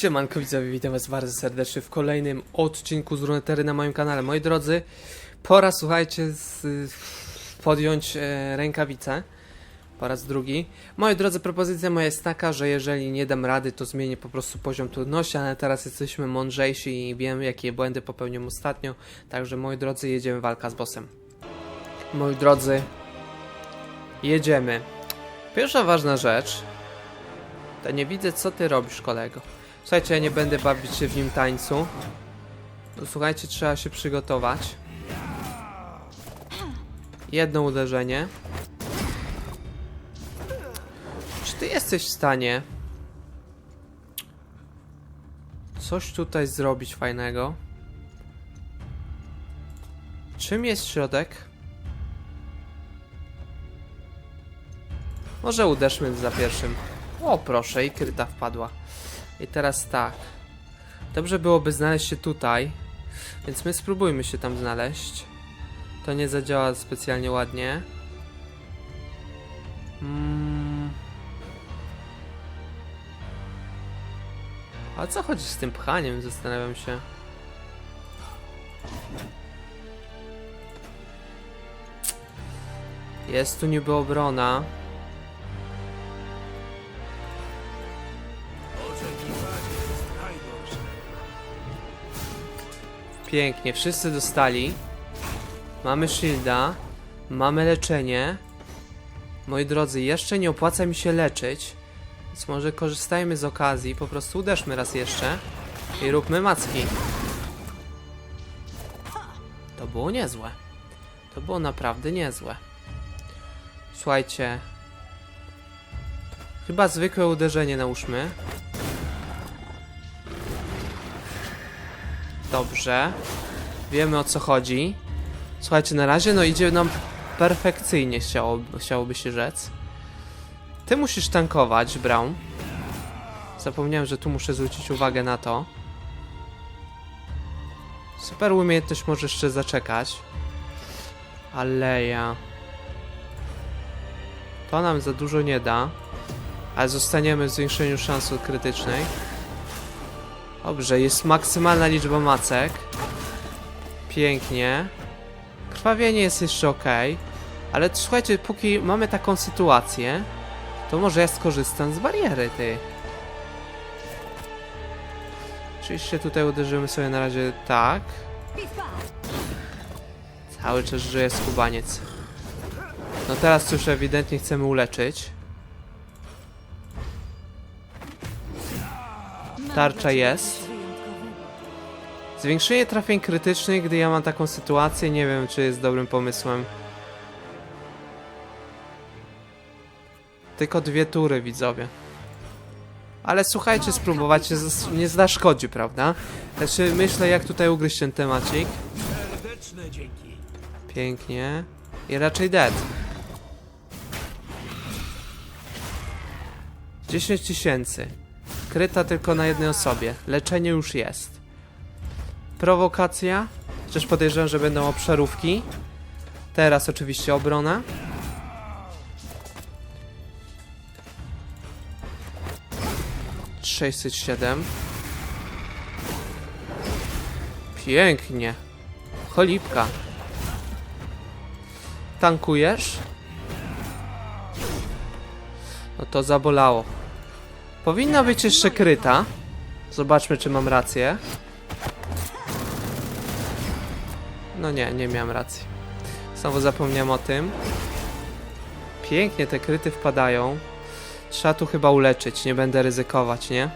Siemanko widzowie, witam was bardzo serdecznie w kolejnym odcinku z Runetery na moim kanale. Moi drodzy, pora słuchajcie z, podjąć e, rękawice po raz drugi. Moi drodzy, propozycja moja jest taka, że jeżeli nie dam rady, to zmienię po prostu poziom trudności, ale teraz jesteśmy mądrzejsi i wiem jakie błędy popełniłem ostatnio. Także moi drodzy, jedziemy walka z bossem. Moi drodzy, jedziemy. Pierwsza ważna rzecz, to nie widzę co ty robisz kolego. Słuchajcie, ja nie będę bawić się w nim tańcu. No, słuchajcie, trzeba się przygotować. Jedno uderzenie. Czy ty jesteś w stanie coś tutaj zrobić fajnego? Czym jest środek? Może uderzmy za pierwszym. O, proszę, i kryta wpadła. I teraz tak. Dobrze byłoby znaleźć się tutaj, więc my spróbujmy się tam znaleźć. To nie zadziała specjalnie ładnie. Mm. A co chodzi z tym pchaniem? Zastanawiam się. Jest tu niby obrona. Pięknie, wszyscy dostali. Mamy shielda. Mamy leczenie. Moi drodzy, jeszcze nie opłaca mi się leczyć. Więc może korzystajmy z okazji. Po prostu uderzmy raz jeszcze. I róbmy macki. To było niezłe. To było naprawdę niezłe. Słuchajcie. Chyba zwykłe uderzenie nałóżmy. Dobrze. Wiemy o co chodzi. Słuchajcie, na razie no idzie nam perfekcyjnie, chciałoby, chciałoby się rzec. Ty musisz tankować, Brown. Zapomniałem, że tu muszę zwrócić uwagę na to. Super umiejętność może jeszcze zaczekać. Aleja. To nam za dużo nie da. Ale zostaniemy w zwiększeniu szans krytycznej. Dobrze, jest maksymalna liczba macek. Pięknie. Krwawienie jest jeszcze ok. Ale słuchajcie, póki mamy taką sytuację, to może ja skorzystam z bariery, ty. Oczywiście tutaj uderzymy sobie na razie tak. Cały czas żyje skubaniec. No teraz już ewidentnie chcemy uleczyć. Tarcza jest. Zwiększenie trafień krytycznych, gdy ja mam taką sytuację, nie wiem czy jest dobrym pomysłem. Tylko dwie tury, widzowie. Ale słuchajcie, spróbować nie zaszkodzi, prawda? Znaczy, myślę jak tutaj ugryźć ten temacik. Pięknie. I raczej dead. 10 tysięcy. Kryta tylko na jednej osobie. Leczenie już jest. Prowokacja. Chociaż podejrzewam, że będą obszarówki. Teraz oczywiście obrona. Sześćset siedem. Pięknie. Cholipka. Tankujesz? No to zabolało. Powinna być jeszcze kryta. Zobaczmy, czy mam rację. No nie, nie miałem racji. Znowu zapomniałem o tym. Pięknie te kryty wpadają. Trzeba tu chyba uleczyć, nie będę ryzykować, nie?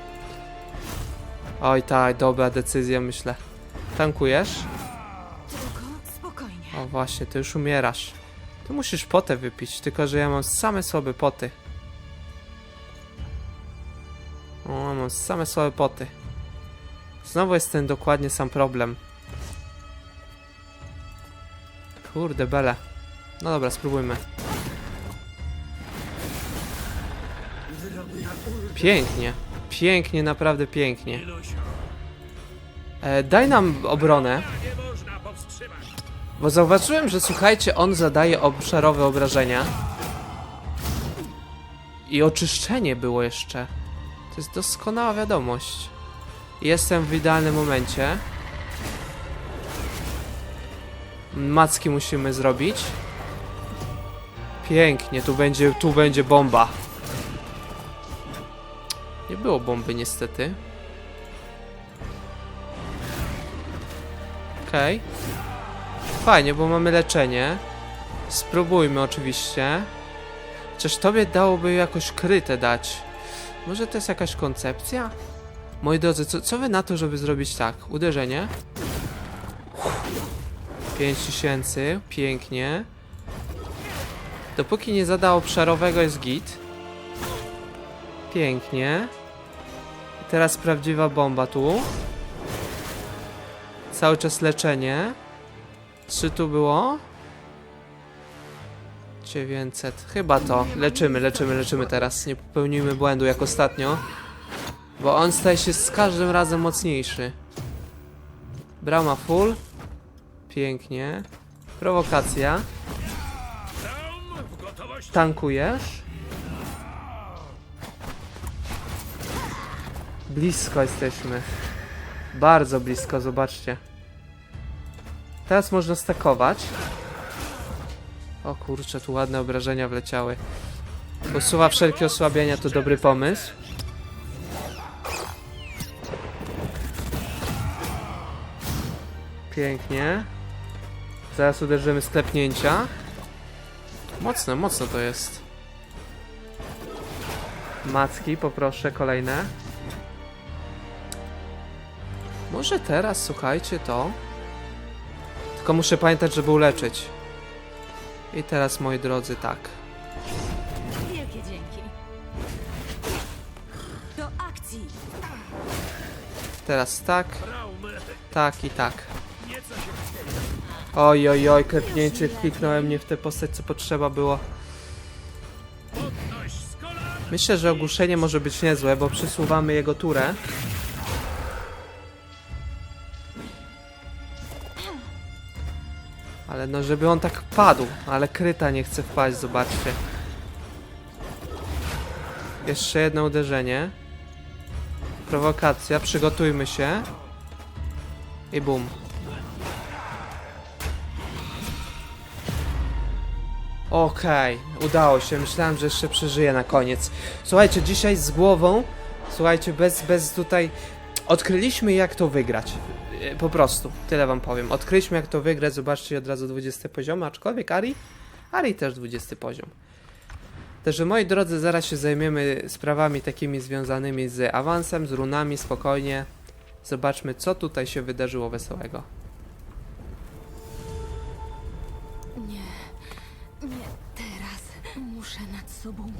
Oj tak, dobra decyzja myślę. Tankujesz? O właśnie, ty już umierasz. Ty musisz potę wypić, tylko że ja mam same słabe poty. Mam same słabe poty. Znowu jest ten dokładnie sam problem. Kurde bele. No dobra, spróbujmy. Pięknie. Pięknie, naprawdę pięknie. E, daj nam obronę. Bo zauważyłem, że słuchajcie, on zadaje obszarowe obrażenia. I oczyszczenie było jeszcze. To jest doskonała wiadomość. Jestem w idealnym momencie. Macki musimy zrobić. Pięknie, tu będzie, tu będzie bomba. Nie było bomby niestety. Okej. Fajnie, bo mamy leczenie. Spróbujmy oczywiście. Chociaż tobie dałoby jakoś kryte dać. Może to jest jakaś koncepcja? Moi drodzy, co, co wy na to, żeby zrobić tak? Uderzenie. 5000, pięknie. Dopóki nie zada obszarowego jest git. Pięknie. I teraz prawdziwa bomba tu. Cały czas leczenie. Czy tu było? 900. Chyba to. Leczymy, leczymy, leczymy teraz. Nie popełnijmy błędu jak ostatnio. Bo on staje się z każdym razem mocniejszy. Brama full. Pięknie. Prowokacja. Tankujesz. Blisko jesteśmy. Bardzo blisko, zobaczcie. Teraz można stakować. O kurczę, tu ładne obrażenia wleciały. Usuwa wszelkie osłabienia, to dobry pomysł. Pięknie. Zaraz uderzymy z klepnięcia. Mocne, mocno to jest. Macki, poproszę, kolejne. Może teraz, słuchajcie, to. Tylko muszę pamiętać, żeby uleczyć. I teraz, moi drodzy, tak. Wielkie dzięki. Do akcji! Teraz tak, tak i tak. Oj, oj, oj, klepnięcie, kliknąłem nie w tę postać, co potrzeba było. Myślę, że ogłuszenie może być niezłe, bo przesuwamy jego turę. No, żeby on tak padł, ale kryta nie chce wpaść, zobaczcie. Jeszcze jedno uderzenie. Prowokacja, przygotujmy się. I bum. Okej, udało się. Myślałem, że jeszcze przeżyję na koniec. Słuchajcie, dzisiaj z głową, słuchajcie, bez, bez tutaj. Odkryliśmy, jak to wygrać. E, Po prostu, tyle wam powiem. Odkryliśmy, jak to wygrać. Zobaczcie od razu 20 poziom, aczkolwiek Ari, Ari też 20 poziom. Także moi drodzy, zaraz się zajmiemy sprawami takimi związanymi z awansem, z runami, spokojnie. Zobaczmy, co tutaj się wydarzyło wesołego. Nie, nie teraz. Muszę nad sobą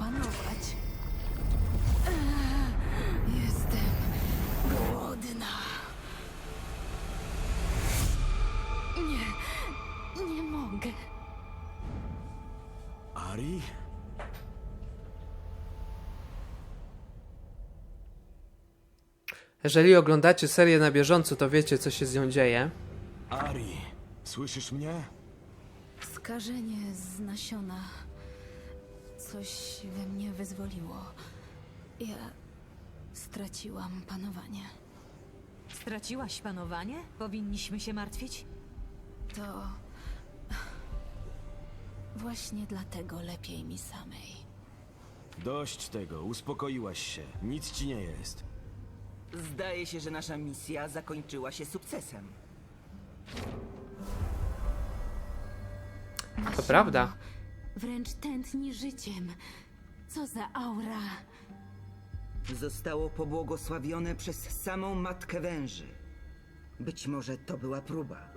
Nie, mogę. Ari? Jeżeli oglądacie serię na bieżąco, to wiecie, co się z nią dzieje. Ari, słyszysz mnie? Skażenie z nasiona coś we mnie wyzwoliło. Ja straciłam panowanie. Straciłaś panowanie? Powinniśmy się martwić? To właśnie dlatego lepiej mi samej. Dość tego, uspokoiłaś się. Nic ci nie jest. Zdaje się, że nasza misja zakończyła się sukcesem. To prawda. Wręcz tętni życiem. Co za aura. Zostało pobłogosławione przez samą Matkę Węży. Być może to była próba.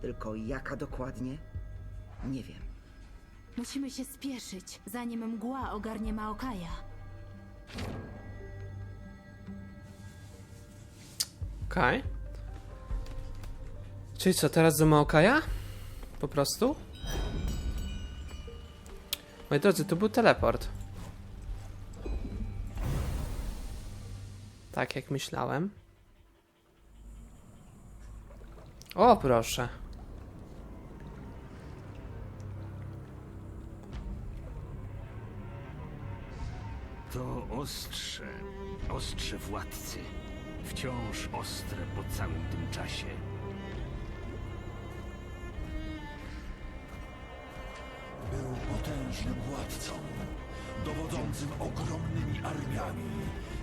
Tylko jaka dokładnie? Nie wiem. Musimy się spieszyć, zanim mgła ogarnie Maokaja. Okej. Czyli co, teraz do Maokaja? Po prostu? Moi drodzy, to był teleport. Tak jak myślałem. O, proszę. Ostrze. Ostrze władcy. wciąż ostre po całym tym czasie. Był potężnym władcą, dowodzącym ogromnymi armiami.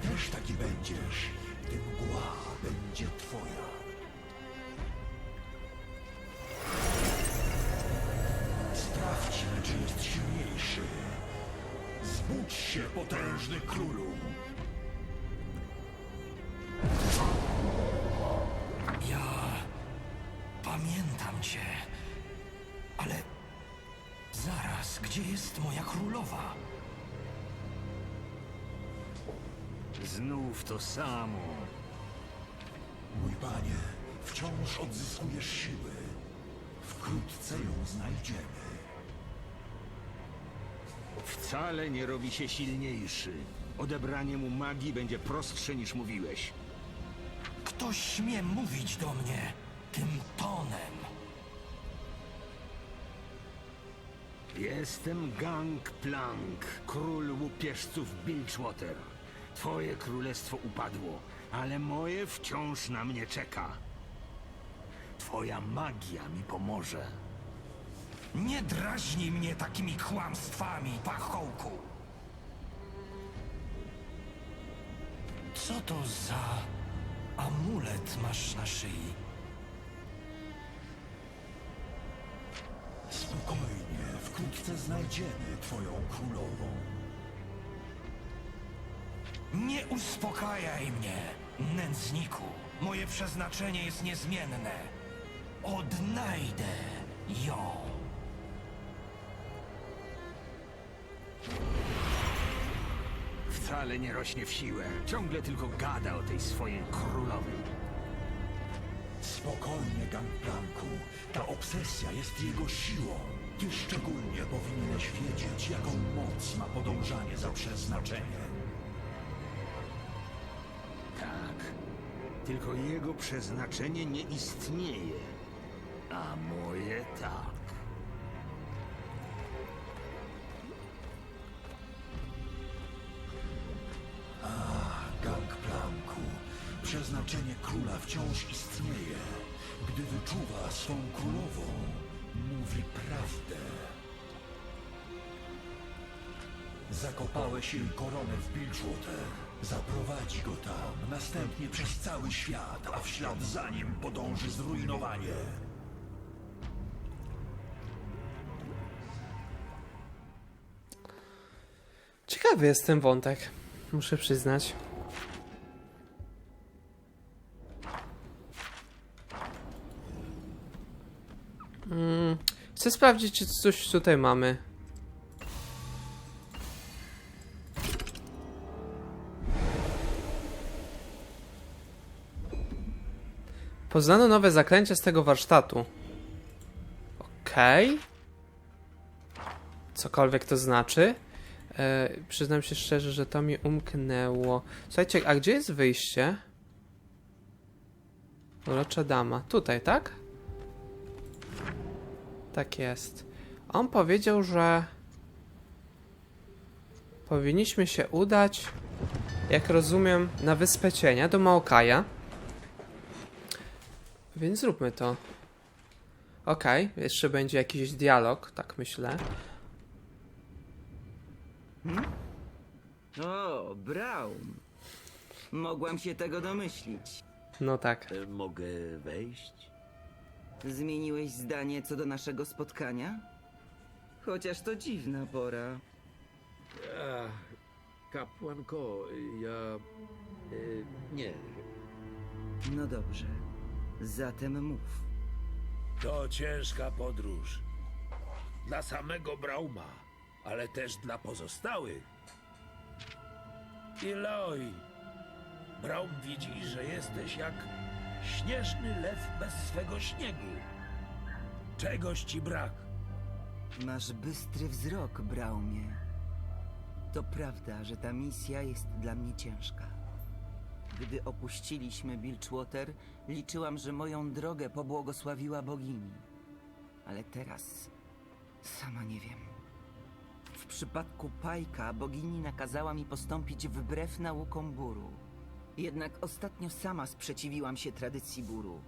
Też taki będziesz, gdy mgła będzie twoja. Potężny królu. Ja pamiętam cię, ale zaraz, gdzie jest moja królowa? Znów to samo. Mój panie, wciąż odzyskujesz siły. Wkrótce ją znajdziemy. Wcale nie robi się silniejszy. Odebranie mu magii będzie prostsze niż mówiłeś. Ktoś śmie mówić do mnie tym tonem. Jestem Gangplank, król łupieżców Bilgewater. Twoje królestwo upadło, ale moje wciąż na mnie czeka. Twoja magia mi pomoże. Nie drażnij mnie takimi kłamstwami, pachołku. Co to za amulet masz na szyi? Spokojnie, wkrótce znajdziemy twoją królową. Nie uspokajaj mnie, nędzniku. Moje przeznaczenie jest niezmienne. Odnajdę ją. Wcale nie rośnie w siłę. Ciągle tylko gada o tej swojej królowej. Spokojnie, Gangplanku. Ta obsesja jest jego siłą. Ty szczególnie powinieneś wiedzieć, jaką moc ma podążanie za przeznaczeniem. Tak. Tylko jego przeznaczenie nie istnieje. A moje tak. Przeznaczenie króla wciąż istnieje. Gdy wyczuwa swą królową, mówi prawdę. Zakopałeś jej koronę w Bilgewater. Zaprowadzi go tam, następnie przez cały świat, a w ślad za nim podąży zrujnowanie. Ciekawy jest ten wątek, muszę przyznać. Mm, chcę sprawdzić, czy coś tutaj mamy. Poznano nowe zaklęcie z tego warsztatu. Okej. Cokolwiek to znaczy. E, przyznam się szczerze, że to mi umknęło. Słuchajcie, a gdzie jest wyjście? Urocza dama. Tutaj, tak? Tak jest. On powiedział, że powinniśmy się udać, jak rozumiem, na wyspę cienia do Maokaja. Więc zróbmy to. Okej, jeszcze będzie jakiś dialog, tak myślę. O, Braum. Mogłam się tego domyślić. No tak. Mogę wejść? Zmieniłeś zdanie co do naszego spotkania? Chociaż to dziwna pora. Kapłanko, ja. y, nie. No dobrze. Zatem mów. To ciężka podróż. Dla samego Brauma, ale też dla pozostałych. Iloi, Braum widzi, że jesteś jak śnieżny lew bez swego śniegu. Czegoś ci brak. Masz bystry wzrok, Braumie. To prawda, że ta misja jest dla mnie ciężka. Gdy opuściliśmy Bilgewater, liczyłam, że moją drogę pobłogosławiła bogini. Ale teraz sama nie wiem. W przypadku Pajka bogini nakazała mi postąpić wbrew naukom Buru. Jednak ostatnio sama sprzeciwiłam się tradycji bólu.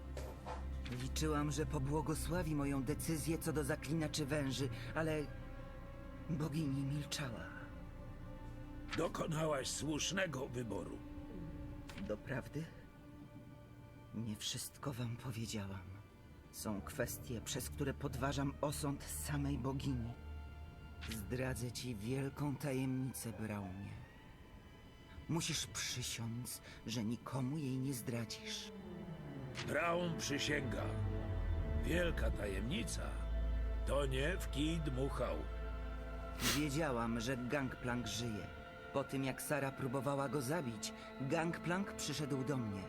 Liczyłam, że pobłogosławi moją decyzję co do zaklinaczy węży, ale bogini milczała. Dokonałaś słusznego wyboru. Doprawdy? Nie wszystko wam powiedziałam. Są kwestie, przez które podważam osąd samej bogini. Zdradzę ci wielką tajemnicę, Braumie. Musisz przysiąc, że nikomu jej nie zdradzisz. Braun przysięga. Wielka tajemnica. To nie w kij dmuchał. Wiedziałam, że Gangplank żyje. Po tym, jak Sara próbowała go zabić, Gangplank przyszedł do mnie.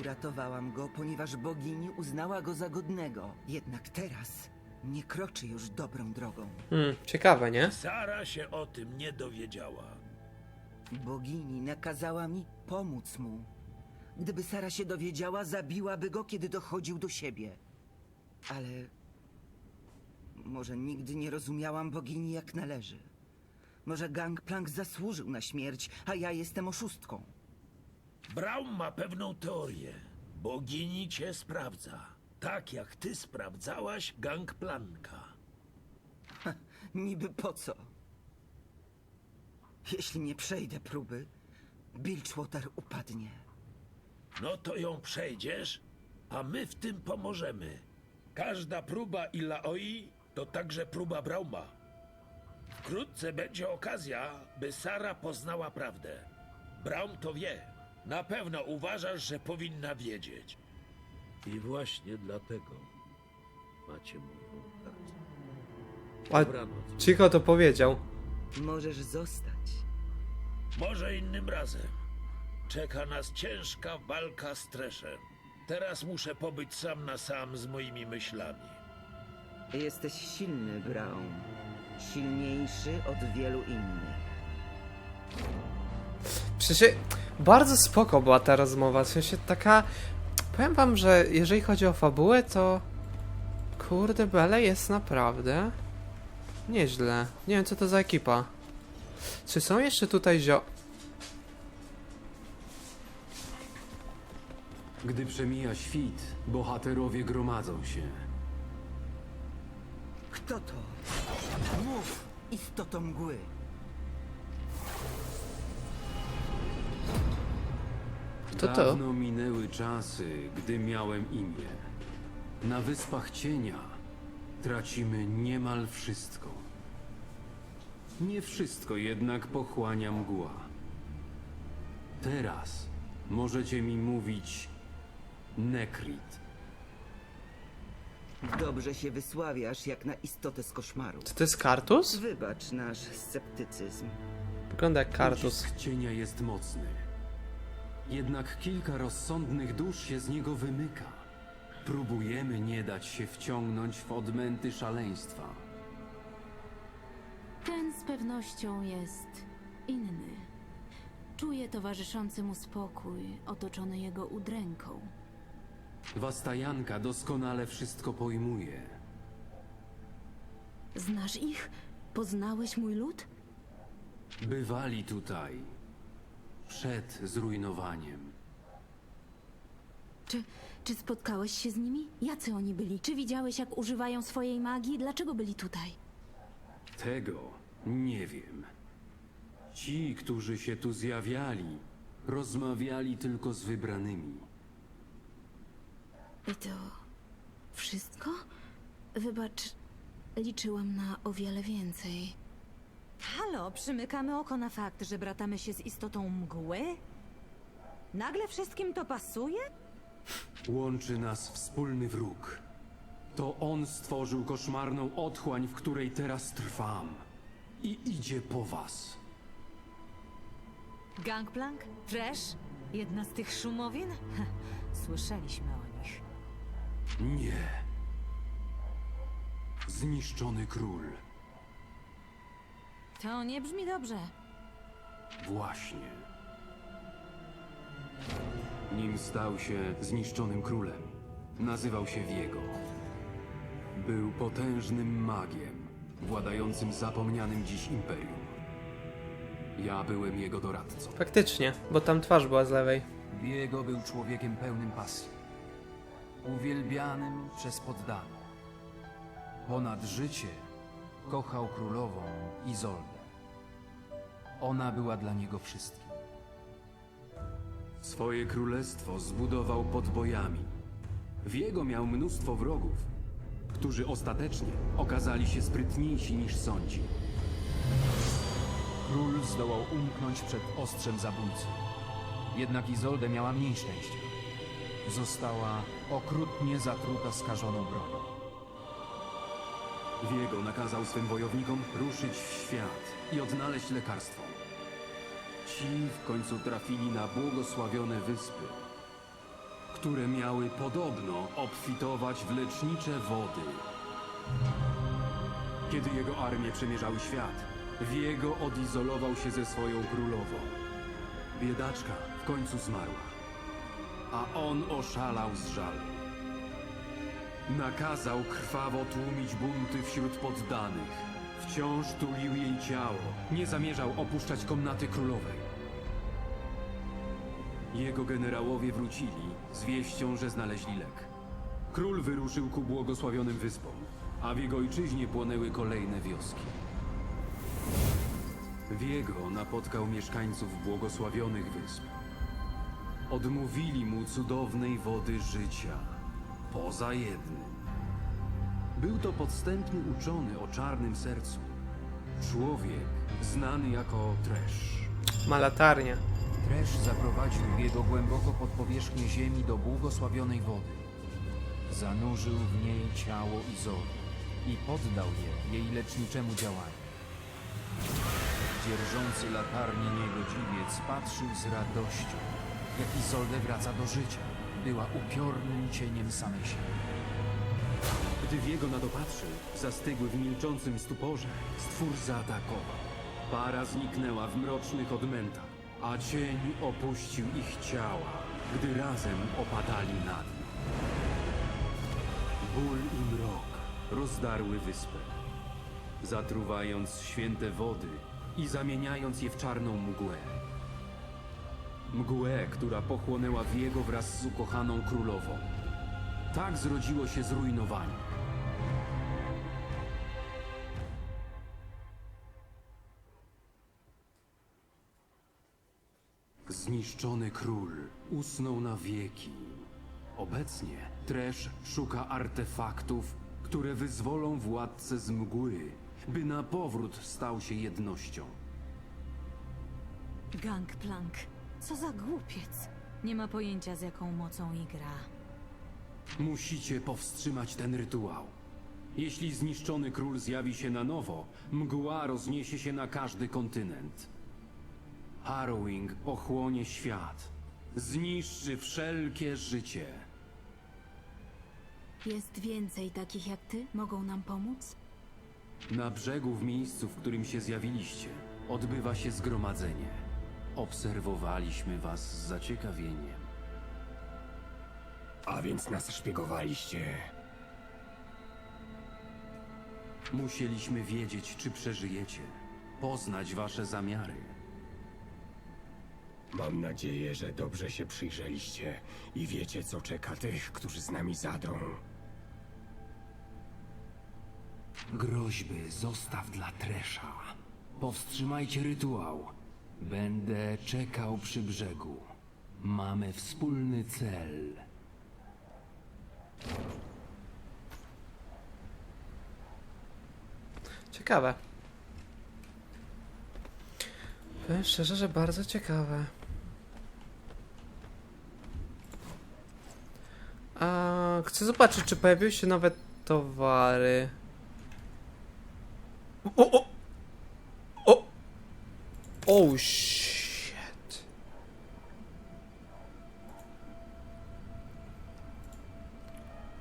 Uratowałam go, ponieważ bogini uznała go za godnego. Jednak teraz nie kroczy już dobrą drogą. Hmm, ciekawe, nie? Sara się o tym nie dowiedziała. Bogini nakazała mi pomóc mu. Gdyby Sara się dowiedziała, zabiłaby go, kiedy dochodził do siebie. Ale. Może nigdy nie rozumiałam bogini jak należy. Może Gangplank zasłużył na śmierć, a ja jestem oszustką. Braun ma pewną teorię. Bogini cię sprawdza. Tak jak ty sprawdzałaś Gangplanka. Niby po co? Jeśli nie przejdę próby, Bilgewater upadnie. No to ją przejdziesz, a my w tym pomożemy. Każda próba Ilaoi to także próba Brauma. Wkrótce będzie okazja, by Sara poznała prawdę. Braum to wie. Na pewno uważasz, że powinna wiedzieć. I właśnie dlatego macie moją pracę. A Dobranoc. cicho to powiedział. Możesz zostać. Może innym razem. Czeka nas ciężka walka z Treszem. Teraz muszę pobyć sam na sam z moimi myślami. Jesteś silny, Braun. Silniejszy od wielu innych. Przecież bardzo spoko była ta rozmowa, w sensie taka... Powiem wam, że jeżeli chodzi o fabułę, to... Kurde, Bele jest naprawdę... Nieźle. Nie wiem, co to za ekipa. Czy są jeszcze tutaj zio... Gdy przemija świt, bohaterowie gromadzą się. Kto to? Mów, istoto mgły. Kto to? Dawno minęły czasy, gdy miałem imię. Na Wyspach Cienia tracimy niemal wszystko. Nie wszystko jednak pochłania mgła. Teraz możecie mi mówić Nekrit. Dobrze się wysławiasz jak na istotę z koszmaru. Czy to jest Kartus? Wybacz nasz sceptycyzm. Wygląda jak Kartus. Ucisk cienia jest mocny. Jednak kilka rozsądnych dusz się z niego wymyka. Próbujemy nie dać się wciągnąć w odmęty szaleństwa. Pewnością jest inny. Czuje towarzyszący mu spokój, otoczony jego udręką. Wastajanka doskonale wszystko pojmuje. Znasz ich? Poznałeś mój lud? Bywali tutaj przed zrujnowaniem. Czy, czy spotkałeś się z nimi? Jacy oni byli? Czy widziałeś, jak używają swojej magii? Dlaczego byli tutaj? Tego nie wiem. Ci, którzy się tu zjawiali, rozmawiali tylko z wybranymi. I to wszystko? Wybacz, liczyłam na o wiele więcej. Halo, przymykamy oko na fakt, że bratamy się z istotą mgły? Nagle wszystkim to pasuje? Łączy nas wspólny wróg. To on stworzył koszmarną otchłań, w której teraz trwam. I idzie po was. Gangplank? Trash? Jedna z tych szumowin? Słyszeliśmy o nich. Nie. Zniszczony król. To nie brzmi dobrze. Właśnie. Nim stał się zniszczonym królem, nazywał się Viego. Był potężnym magiem, władającym zapomnianym dziś imperium. Ja byłem jego doradcą. Faktycznie, bo tam twarz była z lewej. Diego był człowiekiem pełnym pasji. Uwielbianym przez poddanych. Ponad życie kochał królową Izoldę. Ona była dla niego wszystkim. Swoje królestwo zbudował podbojami. Wiego miał mnóstwo wrogów, którzy ostatecznie okazali się sprytniejsi niż sądzi. Król zdołał umknąć przed ostrzem zabójcy. Jednak Izoldę miała mniej szczęścia. Została okrutnie zatruta skażoną bronią. Wiego nakazał swym wojownikom ruszyć w świat i odnaleźć lekarstwo. Ci w końcu trafili na błogosławione wyspy, które miały podobno obfitować w lecznicze wody. Kiedy jego armie przemierzały świat, Wiego odizolował się ze swoją królową. Biedaczka w końcu zmarła, a on oszalał z żalu. Nakazał krwawo tłumić bunty wśród poddanych. Wciąż tulił jej ciało. Nie zamierzał opuszczać komnaty królowej. Jego generałowie wrócili z wieścią, że znaleźli lek. Król wyruszył ku błogosławionym wyspom, a w jego ojczyźnie płonęły kolejne wioski. Wiego napotkał mieszkańców błogosławionych wysp. Odmówili mu cudownej wody życia. Poza jednym. Był to podstępny uczony o czarnym sercu. Człowiek znany jako Trash. Ma Tresz zaprowadził Diego głęboko pod powierzchnię ziemi do błogosławionej wody. Zanurzył w niej ciało Izoldy i poddał je jej leczniczemu działaniu. Dzierżący latarnię niegodziwiec patrzył z radością, jak Izoldę wraca do życia. Była upiornym cieniem samej siebie. Gdy Wiego na to patrzył, zastygły w milczącym stuporze, stwór zaatakował. Para zniknęła w mrocznych odmętach, a cień opuścił ich ciała, gdy razem opadali na dno. Ból i mrok rozdarły wyspę, zatruwając święte wody i zamieniając je w czarną mgłę. Mgłę, która pochłonęła Wiego wraz z ukochaną królową. Tak zrodziło się zrujnowanie. Zniszczony król usnął na wieki. Obecnie Tresz szuka artefaktów, które wyzwolą władcę z mgły, by na powrót stał się jednością. Gangplank. Co za głupiec. Nie ma pojęcia z jaką mocą i gra. Musicie powstrzymać ten rytuał. Jeśli zniszczony król zjawi się na nowo, mgła rozniesie się na każdy kontynent. Harrowing ochłonie świat. Zniszczy wszelkie życie. Jest więcej takich jak ty? Mogą nam pomóc? Na brzegu, w miejscu, w którym się zjawiliście, odbywa się zgromadzenie. Obserwowaliśmy was z zaciekawieniem. A więc nas szpiegowaliście. Musieliśmy wiedzieć, czy przeżyjecie, poznać wasze zamiary. Mam nadzieję, że dobrze się przyjrzeliście i wiecie, co czeka tych, którzy z nami zadą. Groźby zostaw dla Tresza. Powstrzymajcie rytuał. Będę czekał przy brzegu. Mamy wspólny cel. Ciekawe. Powiem szczerze, że bardzo ciekawe. A chcę zobaczyć, czy pojawiły się nowe towary. O, o! O! Oh shit.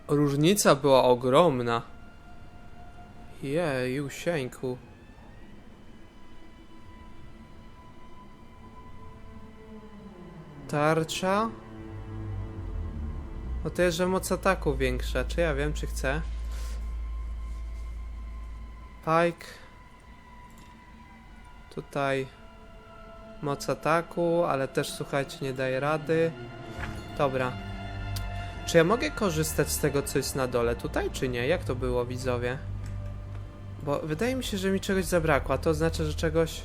Różnica była ogromna. Jejusieńku. Tarcza? No to jest, że moc ataku większa. Czy ja wiem, czy chcę? Pike. Tutaj. Moc ataku, ale też słuchajcie, nie daje rady. Dobra. Czy ja mogę korzystać z tego, co jest na dole tutaj, czy nie? Jak to było, widzowie? Bo wydaje mi się, że mi czegoś zabrakło, a to oznacza, że czegoś...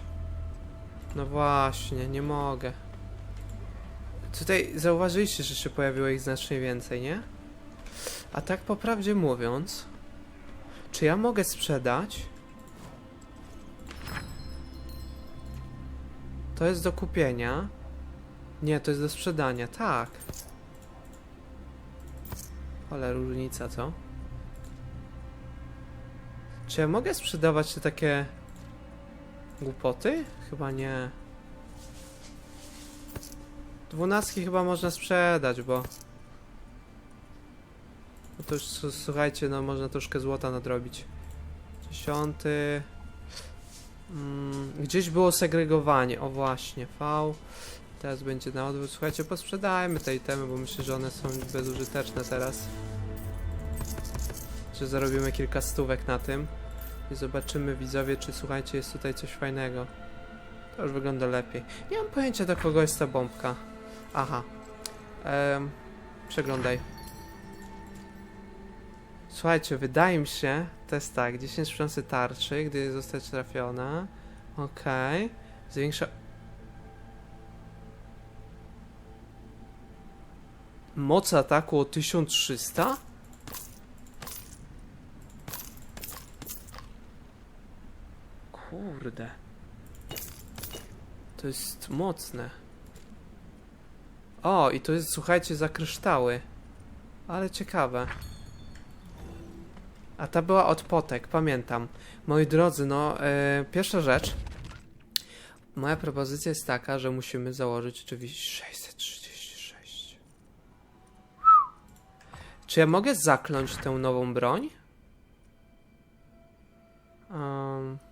No właśnie, nie mogę. Tutaj zauważyliście, że się pojawiło ich znacznie więcej, nie? A tak po prawdzie mówiąc, czy ja mogę sprzedać? To jest do kupienia. Nie, to jest do sprzedania, tak. Ale różnica, co? Czy ja mogę sprzedawać te takie głupoty? Chyba nie. Dwunastki chyba można sprzedać, bo... No to już słuchajcie, no można troszkę złota nadrobić. Dziesiąty... Mm, gdzieś było segregowanie, o właśnie, V. Teraz będzie na odwrót. Słuchajcie, posprzedajmy te itemy, bo myślę, że one są bezużyteczne teraz. Czy zarobimy kilka stówek na tym. I zobaczymy widzowie, czy słuchajcie, jest tutaj coś fajnego. To już wygląda lepiej. Nie mam pojęcia do kogo jest ta bombka. Aha. Przeglądaj. Słuchajcie, wydaje mi się, to jest tak, 10 przynosy tarczy, gdy zostać trafiona. Okej. Zwiększa... Moc ataku o 1300? Kurde. To jest mocne. O, i to jest, słuchajcie, za kryształy. Ale ciekawe. A ta była od potek, pamiętam. Moi drodzy, no, e, pierwsza rzecz. Moja propozycja jest taka, że musimy założyć oczywiście 636. Czy ja mogę zakląć tę nową broń? Um.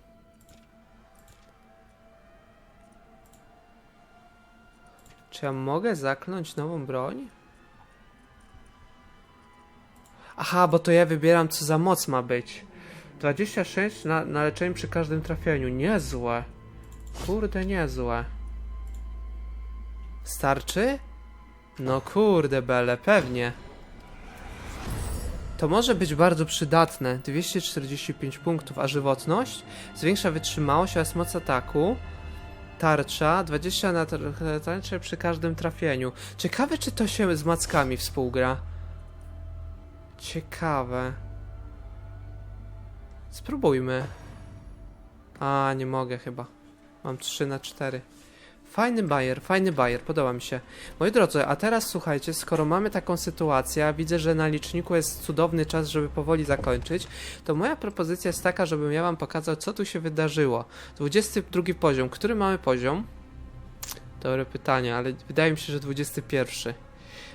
Czy ja mogę zakląć nową broń? Aha, bo to ja wybieram co za moc ma być. 26 na, na leczenie przy każdym trafieniu. Niezłe. Kurde, niezłe. Starczy? No kurde, bele, pewnie. To może być bardzo przydatne. 245 punktów, a żywotność? Zwiększa wytrzymałość oraz moc ataku. Tarcza, 20 na tar- tarczę przy każdym trafieniu. Ciekawe, czy to się z mackami współgra. Ciekawe. Spróbujmy. A, nie mogę chyba. Mam 3 na 4. Fajny bajer, fajny bajer, podoba mi się. Moi drodzy, a teraz słuchajcie, skoro mamy taką sytuację, a widzę, że na liczniku jest cudowny czas, żeby powoli zakończyć, to moja propozycja jest taka, żebym ja wam pokazał, co tu się wydarzyło. 22 poziom. Który mamy poziom? Dobre pytanie, ale wydaje mi się, że 21.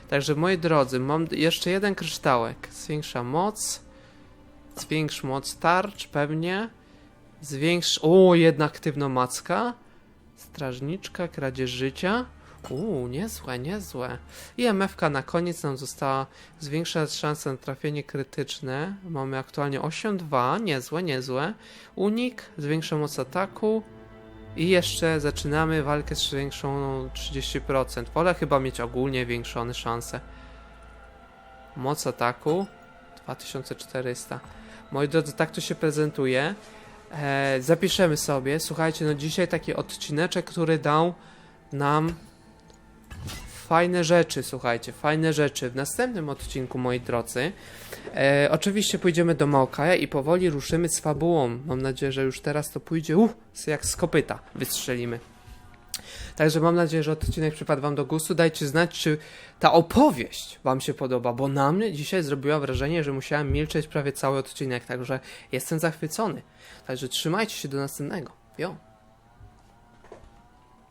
Także moi drodzy, mam jeszcze jeden kryształek. Zwiększa moc. Zwiększ moc tarcz, pewnie. Zwiększ. O, jedna aktywna macka. Strażniczka, kradzież życia. Uuu, niezłe, niezłe. I MFK na koniec nam została. Zwiększa szanse na trafienie krytyczne. Mamy aktualnie 8-2. Niezłe, niezłe. Unik, zwiększa moc ataku. I jeszcze zaczynamy walkę z większą 30%. Wolę chyba mieć ogólnie większone szanse. Moc ataku 2400. Moi drodzy, tak to się prezentuje. E, zapiszemy sobie. Słuchajcie, no dzisiaj taki odcineczek, który dał nam fajne rzeczy, słuchajcie, fajne rzeczy. W następnym odcinku, moi drodzy, e, oczywiście pójdziemy do Maokaja i powoli ruszymy z fabułą. Mam nadzieję, że już teraz to pójdzie, uh, jak z kopyta wystrzelimy. Także mam nadzieję, że odcinek przypadł Wam do gustu. Dajcie znać, czy ta opowieść Wam się podoba, bo na mnie dzisiaj zrobiła wrażenie, że musiałem milczeć prawie cały odcinek, także jestem zachwycony. Także trzymajcie się do następnego. Jo.